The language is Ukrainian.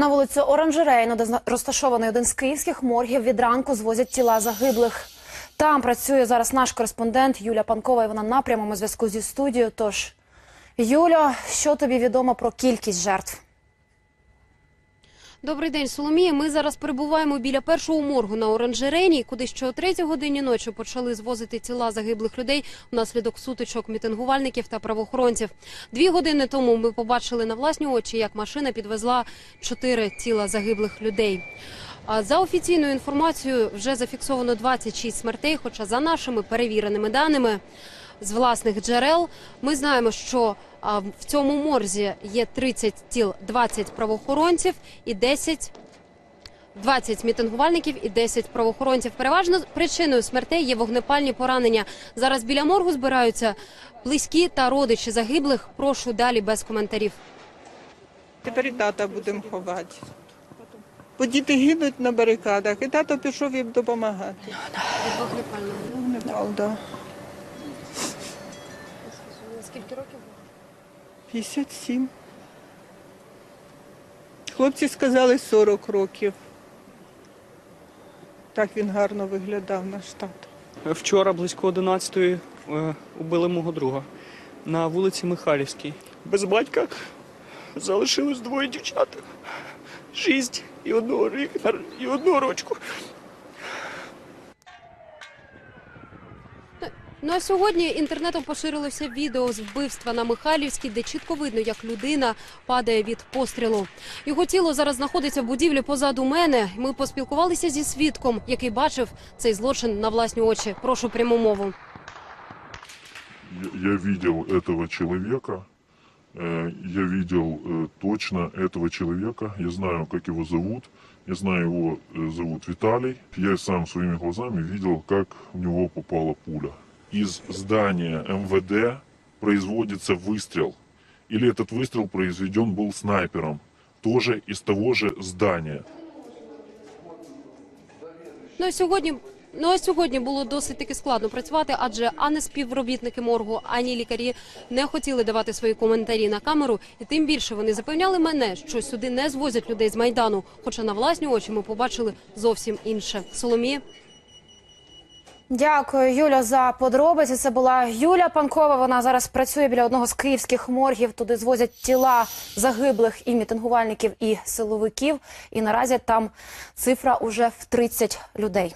На вулицю Оранжерейно, де розташований один з київських моргів, від ранку звозять тіла загиблих. Там працює зараз наш кореспондент Юля Панкова, і вона на прямому зв'язку зі студією. Тож, Юля, що тобі відомо про кількість жертв? Добрий день, Соломія. Ми зараз перебуваємо біля першого моргу на оранжерейні, куди ще о третій годині ночі почали звозити тіла загиблих людей внаслідок сутичок мітингувальників та правоохоронців. Дві години тому ми побачили на власні очі, як машина підвезла чотири тіла загиблих людей. За офіційною інформацією вже зафіксовано 26 смертей. Хоча за нашими перевіреними даними з власних джерел ми знаємо, що в цьому морзі є 30 тіл, 20 правоохоронців і 10 20 мітингувальників і 10 правоохоронців. Переважно причиною смертей є вогнепальні поранення. Зараз біля моргу збираються близькі та родичі загиблих. Прошу далі без коментарів. Тепер і тата будемо ховати. Бо діти гинуть на барикадах, і тато пішов їм допомагати. Вогнепального. Вогнепал, да. Скільки років? 57. Хлопці сказали 40 років. Так він гарно виглядав, наш тато. Вчора близько 11-ї е, убили мого друга на вулиці Михайлівській. Без батька залишилось двоє дівчат. Шість і одного рік і одну рочку. Ну а сьогодні інтернетом поширилося відео з вбивства на Михайлівській, де чітко видно, як людина падає від пострілу. Його тіло зараз знаходиться в будівлі позаду мене. Ми поспілкувалися зі свідком, який бачив цей злочин на власні очі. Прошу пряму мову. Я я видел этого человека, э, я видел э, точно этого человека, я знаю, как его зовут, я знаю, его э, зовут Виталий. Я сам своими глазами видел, как в него попала пуля. Из здания МВД производится выстрел, или этот выстрел произведен был снайпером, тоже из того же здания. Ну а сьогодні. Ну а сьогодні було досить таки складно працювати, адже ані співробітники моргу, ані лікарі не хотіли давати свої коментарі на камеру, і тим більше вони запевняли мене, що сюди не звозять людей з майдану. Хоча на власні очі ми побачили зовсім інше. Соломія. Дякую, Юля, за подробиці. Це була Юля Панкова. Вона зараз працює біля одного з київських моргів. Туди звозять тіла загиблих і мітингувальників, і силовиків. І наразі там цифра уже в 30 людей.